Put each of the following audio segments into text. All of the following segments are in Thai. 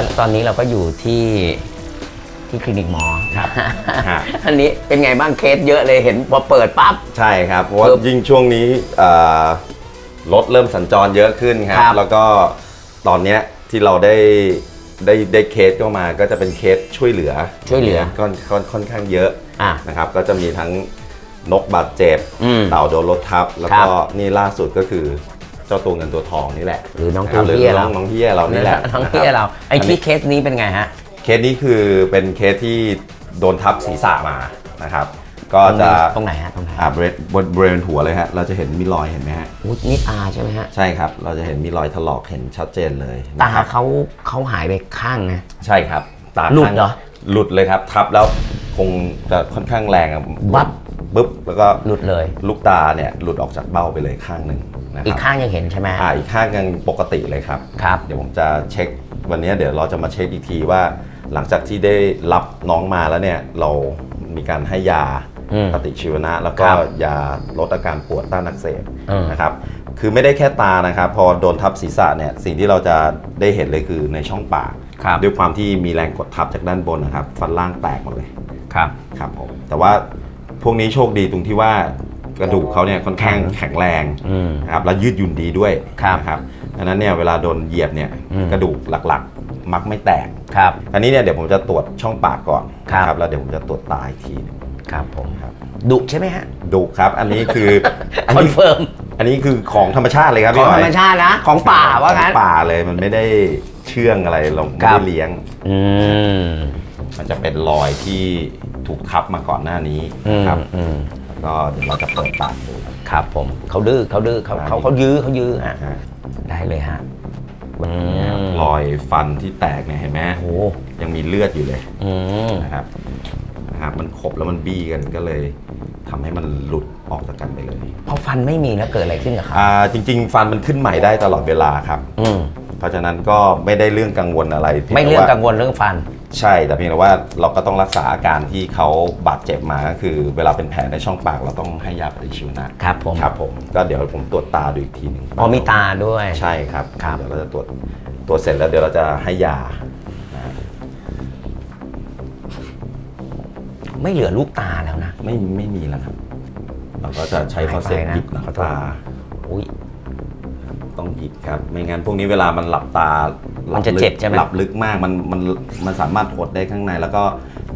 และตอนนี้เราก็อยู่ที่ที่คลินิกหมอครับ ฮะ อันนี้เป็นไงบ้างเคสเยอะเลยเห็นพอเปิดปั๊บ ใช่ครับ เพราะว่าครับยิ่งช่วงนี้เอ่อรถเริ่มสัญจรเยอะขึ้นครัครับบแล้วก็ตอนเนี้ยที่เราได้ได้ได้เคสเข้ามาก็จะเป็นเคสช่วยเหลือช่วยเหลือค่อนค่อนค่อนข้างเยอะอะนะครับ ก็จะมีทั้งนกบาดเจ็บอืมเต่าโดนรถทับ แล้วครัก็บนี่ล่าสุดก็คือ เจ้าตัวเงินตัวทองนี่แหละหรือน้องะคบตัวเหี้ยหรือเราน้องน้องเฮียเรานี่แหละทั้งนะคบที่เราไอ้นที่นี้เคสนี้เป็นไงฮะ เคสนี้คือเป็นเคสที่โดนทับศีรษะมานะครับ ก็จะตรงไหนฮะตรงไหนอ่าบริเวณบนบริเวณหัวเลยฮะเราจะเห็นมีรอยเห็นไหมฮะอุ๊ยนี่ตาใช่ไหมฮะ ใช่ครับ เราจะเห็นมีรอยถลอกเห็นชัดเจนเลยตานะครับ เขาเขาหายไปข้างนะ ใช่ครับตาหลุดข้างเหรอหลุดเลยครับทับแล้วคงจะค่อนข้างแรงอะบั๊บ บึ๊บแล้วก็หลุดเลย ลูกตาเนี่ยหลุดออกจากเบ้าไปเลยข้างหนึ่ง นะคอีรักบข้างยังเห็นใช่ไหม อ่าอีกข้างยังปกติเลยครับ ครับ เดี๋ยวผมจะเช็ควันนี้เดี๋ยวเราจะมาเช็คอีกทีว่า หลังจากที่ได้รับน้องมาแล้วเนี่ยเรามีการให้ยาอืมปฏิชีวนะ แล้วก็ครับยาลดอาการปวดต้านอักเสบอืม นะครับคือไม่ได้แค่ตานะครับ พอโดนทับศีรษะเนี่ยสิ่งที่เราจะได้เห็นเลยคือในช่องปากครับด้วยความที่มีแรงกดทับจากด้านบนนะครับฟันล่างแตกหมดเลย ครับ ครับผมแต่ว่าพวกนี้โชคดีตรงที่ว่า กระดูกเขาเนี่ยค่อนข้างแข็งแรงอืม นะครับแล้วยืดหยุ่นดีด้วยครับนะครับดังนั้นเนี่ยเวลาโดนเหยียบเนี่ยอืม กระดูกหลักๆ มักไม่แตก ครับ อันนี้เนี่ยเดี๋ยวผมจะตรวจช่องปากก่อนครับ นะแล้วเดี๋ยวผมจะตรวจตาอีกทีหนึงครับผมครับดุใช่ไหมฮะดุครับอันนี้คือ อันคอนนี้เฟิร์มอันนี้คือของธรรมชาติเลยครับขอพี่งหธอรยรมชาตินะ ของป่าว่างั้น ของป่าเลยมันไม่ได้เชื่องอะไรเราไม่ครัได้บเลี้ยง อืมมันจะเป็นรอยที่ถูกทับมาก่อนหน้านี้อืมนะครับ อืมแล้ว ก็เดี๋ยวเราจะเปิดปากดูครับผมเขาดื้อเขาดื้อเขาเขาเขายื้อเขายื้อฮะนะฮะได้เลยฮะอืมรอยฟันที่แตกเนี่ยเห็นไหมโอ้โหยังมีเลือดอยู่เลยอืมนะครับนะครับมันขบแล้วมันบี้กันก็เลยทำให้มันหลุดออกจากกันไปเลยพอฟันไม่มีแล้วเกิดอะไรขึ้นกับเขาอ่าจริง ๆ ฟันมันขึ้นใหม่ได้ตลอดเวลาครับ อืมเพราะฉะนั้นก็ไม่ได้เรื่องกังวลอะไรพียไม่แต่เรื่องว่ากังวลเรื่องฟัน ใช่แต่เพียงแต่ว่าเราก็ต้องรักษาอาการที่เขาบาดเจ็บมาก็คือ เวลาเป็นแผลในช่องปากเราต้องให้ยาปฏิชีวนะครับผม ครับผมก็เดี๋ยวผมตรวจตาดูอีกทีหนึ่งพอมีตาด้วย ใช่ครับครับ เดี๋ยวเราจะตรวจตรวจเสร็จแล้วเดี๋ยวเราจะให้ยานะไม่เหลือลูกตาแล้วนะ ไม่ไม่มีแล้วครับเราก็จะใช้ฟอสเซตหายไปนะหยิบหนังขอโทษ ตา อุ้ย ต้องหยิบครับ ไม่งั้นพวกนี้เวลามันหลับตาหลัมันจะลึกเจ็บใช่ไหม หลับลึกมากมันมันมันสามารถหดได้ข้างใน แล้วก็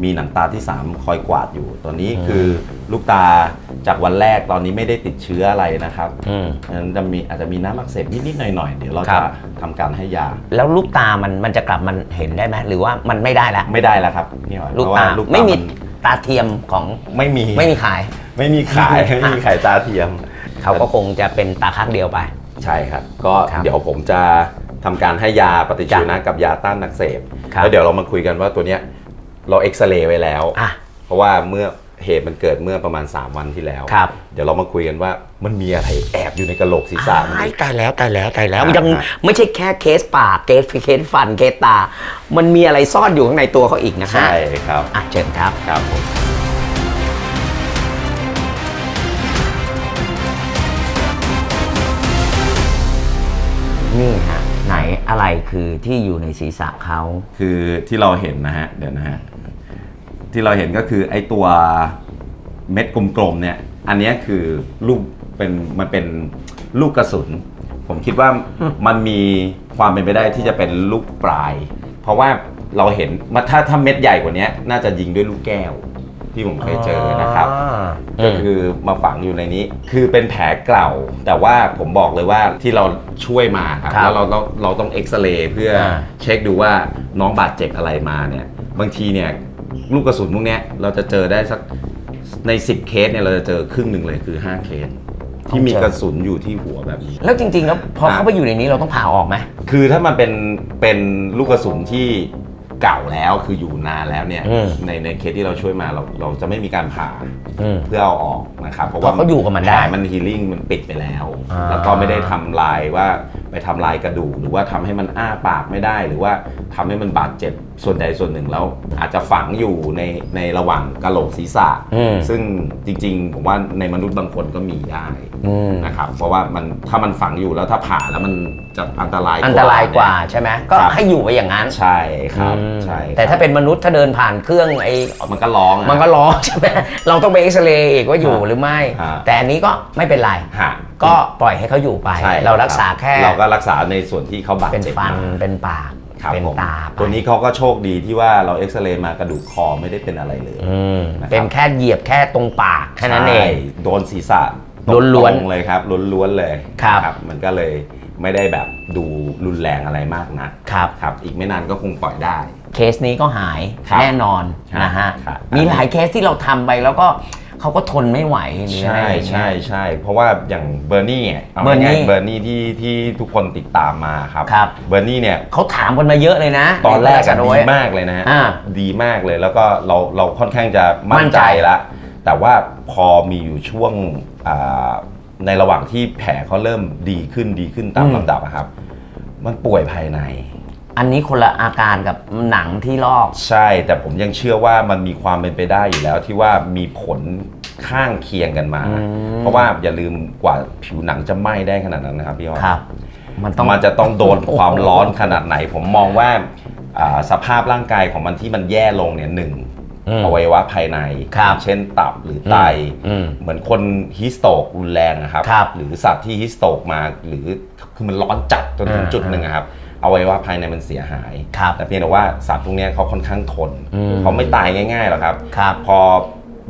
มีหนังตาที่ 3 คอยกวาดอยู่ ตัวนี้คือลูกตาจากวันแรกตอนนี้ไม่ได้ติดเชื้ออะไรนะครับอืม ฉะนั้นจะมีอาจจะมีน้ำอักเสบนิดๆหน่อยๆเดี๋ยวเราครัจะบ ทำการให้ยาแล้วลูกตามันมันจะกลับมันเห็นได้ไหมหรือว่ามันไม่ได้ละไม่ได้แล้วครับพี่หอยลูกเพระตาว่ลูกไม่มีนตาเทียมของไม่มีไม่มีขาย ไม่มีขายไม่มีขายตาเทียม เขาก็คงจะเป็นตาข้างเดียวไป ใช่ครับ ก็ครับเดี๋ยวผมจะทำการให้ยาปฏิชีวนะกับยาต้านอักเสบครับ แล้วเดี๋ยวเรามาคุยกันว่าตัวเนี้ยเราเอ็กซเรย์ไว้แล้ว อะ เพราะว่าเมื่อเหตุมันเกิดเมื่อประมาณ 3 วันที่แล้ว ครับ เดี๋ยวเรามาคุยกันว่ามันมีอะไรแอบอยู่ในกระโหลกศีรษะมัน ตายตายแล้วตายแล้วตายแล้วอ่ายังอ่าไม่ใช่แค่เคสปากเคสเคสฟันเคสตา มันมีอะไรซ่อนอยู่ข้างในตัวเขาอีกนะฮะใช่ครับอะเชิญครับ ครับผม อะไรคือที่อยู่ในศีรษะเขา คือที่เราเห็นนะฮะเดี๋ยวนะฮะที่เราเห็นก็คือไอ้ตัวเม็ดกลมๆเนี่ย อันเนี้ยคือลูกเป็นมันเป็นลูกกระสุน ผมคิดว่ามันมีความเป็นไปได้ที่จะเป็นลูกปลาย เพราะว่าเราเห็นมาถ้าถ้าเม็ดใหญ่กว่านี้น่าจะยิงด้วยลูกแก้ว ที่ผมเคยเจอนะครับก็คือมาฝังอยู่ในนี้ คือเป็นแผลเก่า แต่ว่าผมบอกเลยว่าที่เราช่วยมาครับครับแล้วเราต้องเราต้องเอ็กซเรย์เพื่ออา เช็คดูว่าน้องบาดเจ็บอะไรมาเนี่ย บางทีเนี่ยลูกกระสุนพวกเนี้ยเราจะเจอได้สักใน 10 เคสเนี่ยเราจะเจอครึ่งหนึ่งเลยคือ 5 เคส ที่มีกระสุนอยู่ที่หัวแบบนี้ แล้วจริงๆ แล้วพอเข้าไปอยู่ในนี้เราต้องผ่าออกไหม คือถ้ามันเป็นเป็นลูกกระสุนที่ เก่าแล้วคืออยู่นานแล้วเนี่ยอืม ในในเคสที่เราช่วยมาเราเราจะไม่มีการผ่าอืม เพื่อเอาออกนะครับเพราะเพราะว่าเขาอยู่กับมันได้แผลมันฮีลิ่งมันปิดไปแล้ว อ่า แล้วก็ไม่ได้ทำลายว่าไปทำลายกระดูกหรือว่าทำให้มันอ้าปากไม่ได้หรือว่าทำให้มันบาดเจ็บส่วนใดส่วนหนึ่งแล้วอาจจะฝังอยู่ในในระหว่างกะโหลกศีรษะ อืม ซึ่งจริง ๆ ผมว่าในมนุษย์บางคนก็มีได้อืมนะครับ เพราะว่ามันถ้ามันฝังอยู่แล้วถ้าผ่าแล้วมันจะอันตรายอันตรายกว่าเนี่ยใช่ไหมก็ครับ ให้อยู่ไปอย่างนั้นใช่ครับอืมใช่แต่ถ้าเป็นมนุษย์ถ้าเดินผ่านเครื่องไอ้มันก็ร้องอะ มันก็ร้องใช่ไหมเราต้องไปเอ็กซเรย์อีกว่าอยู่ฮะหรือไม่ฮะแต่อันนี้ก็ไม่เป็นไร ฮะก็ปล่อยให้เขาอยู่ไป ใช่เรารักษาบแค่เราก็รักษาในส่วนที่เขาบาดเป็นเจ็บฟันมา เป็นปาก ครับเป็นผมตาไปตัวนี้เขาก็โชคดีที่ว่าเราเอ็กซเรย์มากระดูกคอไม่ได้เป็นอะไรเลย อืมนะครับ เป็นแค่เหยียบแค่ตรงปากแค่นั้นเอง ใช่โดนศีรษะล้วนๆตรงๆเลยครับล้วนๆเลยครับ มันก็เลยไม่ได้แบบดูรุนแรงอะไรมากนักครับ ครับ อีกไม่นานก็คงปล่อยได้ เคสนี้ก็หายครับแน่นอนครับนะฮะ ครับ มีหลายเคสที่เราทำไปแล้วก็ เขาก็ทนไม่ไหวหรืออะไรใช่อย่างเงี้ยใช่ใช่เพราะว่าอย่างเบอร์นี่ยเอาเบอร์นี่ง่ายๆเบอร์นี่ที่ที่ทุกคนติดตามมาครับครับ เบอร์นี่เนี่ยเขาถามกันมาเยอะเลยนะตอนแรกใอะโดดียมากเลยนะฮะอ่าดีมากเลยแล้วก็เราเราค่อนข้างจะมั่มั่นนใจ ใจแล้วแต่ว่าพอมีอยู่ช่วงอ่าในระหว่างที่แผลเขาเริ่มดีขึ้นดีขึ้นตามลำดับอะครับ มันป่วยภายใน อันนี้คนละอาการกับหนังที่ลอก ใช่แต่ผมยังเชื่อว่ามันมีความเป็นไปได้อยู่แล้วที่ว่ามีผลข้างเคียงกันมา อืม เพราะว่าอย่าลืมกว่าผิวหนังจะไหม้ได้ขนาดนั้นนะครับพี่อ้อย ครับ มันต้อง มันจะต้องโดนความร้อนขนาดไหน ผมมองว่าอ่าสภาพร่างกายของมันที่มันแย่ลงเนี่ยหนึ่งอืมอวัยวะภายใน ครับเช่นตับหรือไต อืมเหมือนคนฮิสโตกรุนแรงนะครับ ครับหรือสัตว์ที่ฮิสโตกมาหรือคือมันร้อนจัดจนถึงอ่า จุดหนึ่งอะครับ อวัยวะภายในมันเสียหาย ครับ แต่เพียงแต่ว่าสัตว์พวกเนี้ยเขาค่อนข้างทน อืมเขาไม่ตายง่ายๆหรอกครับ ครับพอ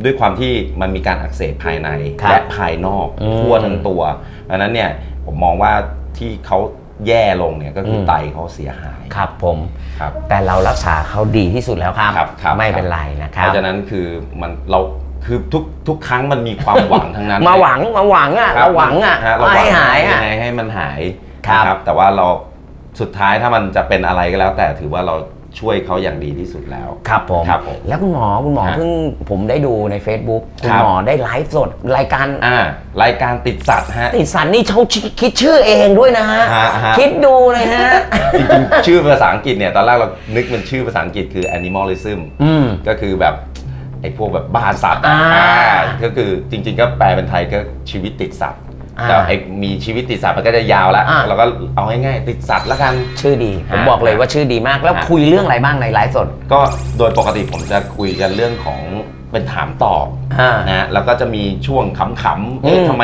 ด้วยความที่มันมีการอักเสบภายในครับและภายนอกอืมทั่วทั้งตัวดังนั้นเนี่ยผมมองว่าที่เขาแย่ลงเนี่ยก็คืออม ไตเขาเสียหายครับผม ครับ แต่เรารักษาเขาดีที่สุดแล้วครับ ครับครับ ไม่เป็นไรนะคเพรับ ราะฉะนั้นคือมันเราคือทุกทุกครั้งมันมีความหวังทั้งนั้น มาหวังมาหวังอะคบเราหวังอะฮเราว่าหวัให้งหายยัอะ งไงให้มันหายครับ นะแต่ว่าเรา สุดท้ายถ้ามันจะเป็นอะไรก็แล้ว แต่ถือว่าเราช่วยเขาอย่างดีที่สุดแล้ว ครับผม ครับผมแล้วคุณหมอคุณหมอฮะเพิ่งผมได้ดูใน Facebook คุณครับ หมอได้ไลฟ์สดรายการอ่ารายการติดสัตว์ฮะ ติดสันนี่เขาคิดชื่อเองด้วยนะฮะ ฮะฮะ คิดดูเลยฮะ จริงๆ ชื่อภาษาอังกฤษเนี่ย ตอนแรกเรานึกมันชื่อภาษาอังกฤษคือ animalism อืม ก็คือแบบไอ้พวกแบบบ้าสัตว์อะอ่า อ่าก็คือจริง ๆ ก็แปลเป็นไทยก็ชีวิตติดสัตว์อ่า แต่ไอ้มีชีวิตติดสัตว์มันก็จะยาวแล้วอ่า เราก็เอาง่ายๆติดสัตว์แล้วกัน ชื่อดี ผมฮะบอกเลยว่าชื่อดีมาก แล้วฮะคุยเรื่องอะไรบ้างในไลฟ์สดก็โดยปกติผมจะคุยกันเรื่องของเป็นถามตอบอ่านะฮะแล้วก็จะมีช่วงขำๆเอ๊ะอืมทำไม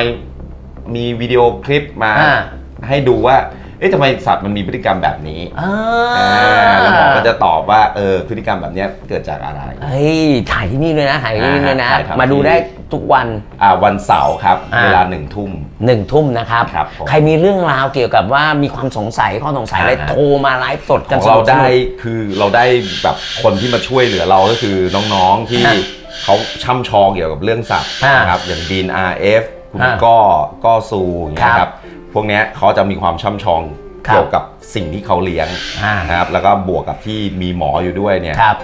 มีวิดีโอคลิปมา อ่า ให้ดูว่า เอ๊ะทำไมสัตว์มันมีพฤติกรรมแบบนี้ อ่าอ่าแล้วห มอก็จะตอบว่าเออพฤติกรรมแบบเนี้ยเกิดจากอะไร เฮ้ยถ่ายที่นี่เลยนะถ่ายที่นี่เลยนะ อ่าถ่ายทำ มาดูได้ทุกวัน อ่าวันเสาร์ครับ อ่า เวลาหนึ่งทุ่ม หนึ่งทุ่มนะครับ ครับผมใครมีเรื่องราวเกี่ยวกับว่ามีความสงสัยข้อสงสัยอะไรอ่า โทรมาไลฟ์สดขกันองเราสนุกๆ ได้คือเราได้แบบคนที่มาช่วยเหลือเราก็คือน้องๆที่อ่าเขาช่ำชองเกี่ยวกับเรื่องสัตว์อ่านนะครับอย่างบีน RF คุณอ่าก้อก้อซูอย่างเงี้ยคครัรับบพวกเนี้ยเขาจะมีความช่ำชอง ครับ เกี่ยวกับสิ่งที่เขาเลี้ยงอ่านะครับแล้วก็บวกกับที่มีหมออยู่ด้วยเนี่ยครับ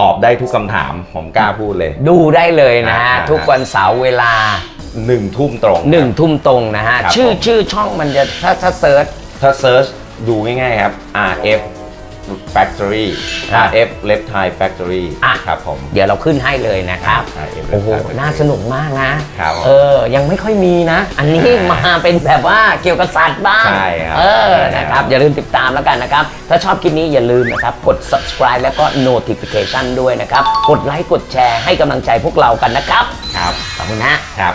ตอบได้ทุกคำถามผมกล้าพูดเลย ดูได้เลยนะฮะ อ่า ทุกวันเสาร์เวลาหนึ่งทุ่มตรง หนึ่งทุ่มตรงนะฮะ ครับชื่อผม ชื่อช่องมันจะถ้าถ้าเซิร์ช ถ้าเซิร์ชดูง่ายๆครับ RF Factory อะ RF Left Thai Factory อะ ครับผม เดี๋ยวเราขึ้นให้เลยนะครับอ่า RF โอ้โห Left Thai Factory น่าสนุกมากนะ ครับผมเออ ยังไม่ค่อยมีนะ อันนี้อ่ามมาเป็นแบบว่าเกี่ยวกับสัตว์บ้างใช่ครับเออใช่นะคครัรับบอย่าลืมติดตามแล้วกันนะครับ ถ้าชอบคลิปนี้อย่าลืมนะครับ กด subscribe แล้วก็ notification ด้วยนะครับ กดไลค์ กดแชร์ให้กำลังใจพวกเรากันนะครับ ครับ ขอบคุณนะ ครับ